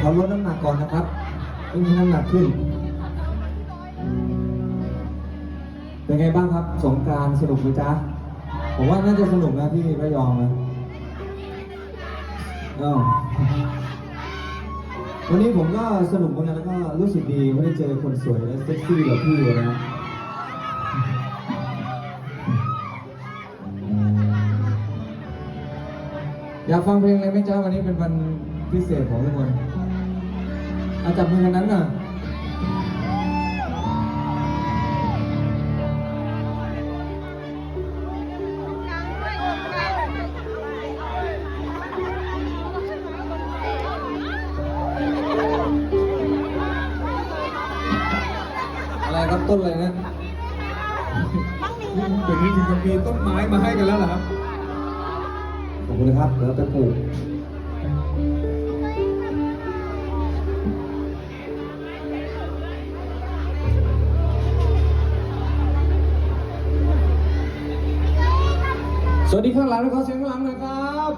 เขาลดน้ำหนักก่อนนะครับไม่มีน้ำหนักขึ้น เป็นไงบ้างครับ สงการสนุกไหมจ๊ะ ผมว่าน่าจะสนุกนะที่ระยองนะวันนี้ผมก็สนุกเหมือนกันแล้วก็รู้สึกดีไม่ได้เจอคนสวยและเซ็กซี่แบบพี่เลยนะอยากฟังเพลงอะไรไหมจ๊ะวันนี้เป็นวันพิเศษของทุกคน อาจับมือกันนั้นน่ะอะไรครับต้นอะไรนะเดี๋ยวนี้ถึงจะมีต้นไม้มาให้กันแล้วเหรอครับ ขอบคุณนะครับ แล้วไปปลูก สวัสดีข้างหลังนะครับเสียงข้างหลังหนะครับ